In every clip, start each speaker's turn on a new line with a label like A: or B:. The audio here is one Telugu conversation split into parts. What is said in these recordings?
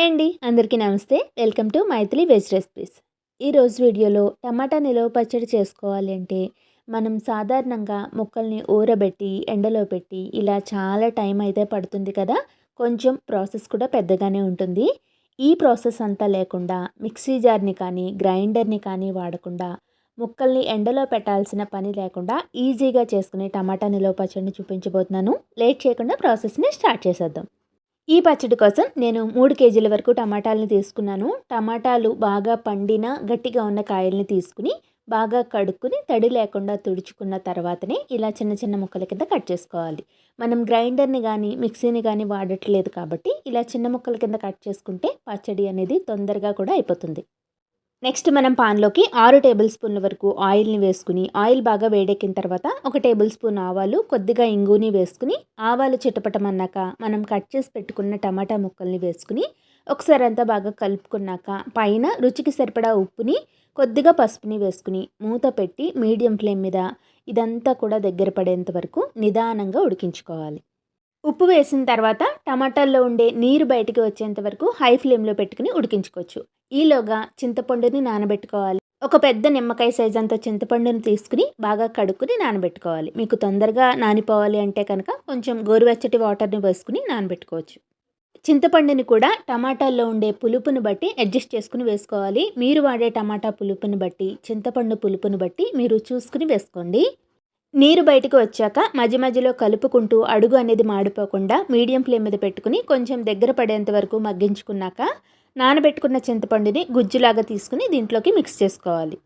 A: హాయ్ అండి. అందరికీ నమస్తే. Welcome to Maithili veg recipes. ఈరోజు వీడియోలో టమాటా నిలవ పచ్చడి చేసుకోవాలి అంటే మనం సాధారణంగా ముక్కల్ని ఊరబెట్టి ఎండలో పెట్టి ఇలా చాలా టైం అయితే పడుతుంది కదా? కొంచెం ప్రాసెస్ కూడా పెద్దగానే ఉంటుంది. ఈ ప్రాసెస్ అంతా లేకుండా మిక్సీ జార్ని కానీ గ్రైండర్ని కానీ వాడకుండా ముక్కల్ని ఎండలో పెట్టాల్సిన పని లేకుండా ఈజీగా చేసుకునే టమాటా నిలవ పచ్చడిని చూపించబోతున్నాను. లేట్ చేయకుండా ప్రాసెస్ని స్టార్ట్ చేసేద్దాం. ఈ పచ్చడి కోసం నేను మూడు కేజీల వరకు టమాటాలను తీసుకున్నాను. టమాటాలు బాగా పండిన గట్టిగా ఉన్న కాయల్ని తీసుకుని బాగా కడుక్కుని తడి లేకుండా తుడుచుకున్న తర్వాతనే ఇలా చిన్న చిన్న ముక్కల కింద కట్ చేసుకోవాలి. మనం గ్రైండర్ని కానీ మిక్సీని కానీ వాడట్లేదు కాబట్టి ఇలా చిన్న ముక్కల కింద కట్ చేసుకుంటే పచ్చడి అనేది తొందరగా కూడా అయిపోతుంది. నెక్స్ట్ మనం పాన్లోకి ఆరు టేబుల్ స్పూన్ల వరకు ఆయిల్ని వేసుకుని ఆయిల్ బాగా వేడెక్కిన తర్వాత ఒక టేబుల్ స్పూన్ ఆవాలు కొద్దిగా ఇంగుని వేసుకుని ఆవాలు చిటపటమన్నాక మనం కట్ చేసి పెట్టుకున్న టమాటా ముక్కల్ని వేసుకుని ఒకసారి అంతా బాగా కలుపుకున్నాక పైన రుచికి సరిపడా ఉప్పుని కొద్దిగా పసుపుని వేసుకుని మూత పెట్టి మీడియం ఫ్లేమ్ మీద ఇదంతా కూడా దగ్గర పడేంత వరకు నిదానంగా ఉడికించుకోవాలి. ఉప్పు వేసిన తర్వాత టమాటాల్లో ఉండే నీరు బయటికి వచ్చేంత వరకు హై ఫ్లేమ్లో పెట్టుకుని ఉడికించుకోవచ్చు. ఈలోగా చింతపండుని నానబెట్టుకోవాలి. ఒక పెద్ద నిమ్మకాయ సైజ్ అంత చింతపండుని తీసుకుని బాగా కడుక్కుని నానబెట్టుకోవాలి. మీకు తొందరగా నానిపోవాలి అంటే కనుక కొంచెం గోరువెచ్చటి వాటర్ని వేసుకుని నానబెట్టుకోవచ్చు. చింతపండుని కూడా టమాటాల్లో ఉండే పులుపుని బట్టి అడ్జస్ట్ చేసుకుని వేసుకోవాలి. మీరు వాడే టమాటా పులుపుని బట్టి చింతపండు పులుపుని బట్టి మీరు చూసుకుని వేసుకోండి. నీరు బయటకు వచ్చాక మధ్య మధ్యలో కలుపుకుంటూ అడుగు అనేది మాడిపోకుండా మీడియం ఫ్లేమ్ మీద పెట్టుకుని కొంచెం దగ్గర పడేంత వరకు మగ్గించుకున్నాక నానబెట్టుకున్న చింతపండుని గుజ్జులాగా తీసుకుని దీంట్లోకి మిక్స్ చేసుకోవాలి.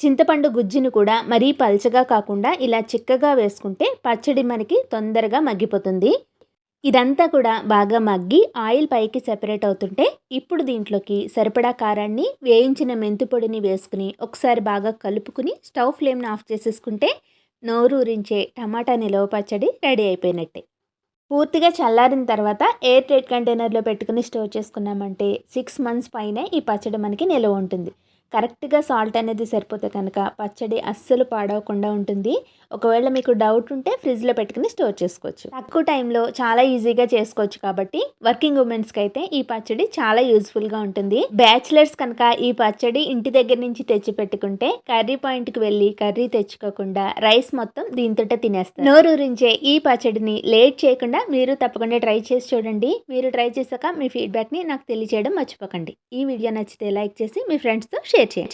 A: చింతపండు గుజ్జును కూడా మరీ పల్చగా కాకుండా ఇలా చిక్కగా వేసుకుంటే పచ్చడి మనకి తొందరగా మగ్గిపోతుంది. ఇదంతా కూడా బాగా మగ్గి ఆయిల్ పైకి సెపరేట్ అవుతుంటే ఇప్పుడు దీంట్లోకి సరిపడా కారాన్ని వేయించిన మెంతిపొడిని వేసుకుని ఒకసారి బాగా కలుపుకుని స్టవ్ ఫ్లేమ్ని ఆఫ్ చేసేసుకుంటే నోరూరించే టమాటా నిలవ పచ్చడి రెడీ అయిపోయినట్టే. పూర్తిగా చల్లారిన తర్వాత ఎయిర్ టైట్ కంటైనర్లో పెట్టుకుని స్టోర్ చేసుకున్నామంటే సిక్స్ మంత్స్ పైనే ఈ పచ్చడి మనకి నిలవ ఉంటుంది. కరెక్ట్గా సాల్ట్ అనేది సరిపోతే కనుక పచ్చడి అస్సలు పాడవకుండా ఉంటుంది. ఒకవేళ మీకు డౌట్ ఉంటే ఫ్రిడ్జ్లో పెట్టుకుని స్టోర్ చేసుకోవచ్చు. తక్కువ టైంలో చాలా ఈజీగా చేసుకోవచ్చు కాబట్టి వర్కింగ్ ఉమెన్స్కి అయితే ఈ పచ్చడి చాలా యూజ్ఫుల్గా ఉంటుంది. బ్యాచిలర్స్ కనుక ఈ పచ్చడి ఇంటి దగ్గర నుంచి తెచ్చి పెట్టుకుంటే కర్రీ పాయింట్కి వెళ్ళి కర్రీ తెచ్చుకోకుండా రైస్ మొత్తం దీంతో తినేస్తారు. నోరూరించే ఈ పచ్చడిని లేట్ చేయకుండా మీరు తప్పకుండా ట్రై చేసి చూడండి. మీరు ట్రై చేశాక మీ ఫీడ్బ్యాక్ని నాకు తెలియజేయడం మర్చిపోకండి. ఈ వీడియో నచ్చితే లైక్ చేసి మీ ఫ్రెండ్స్తో షేర్ 谢谢。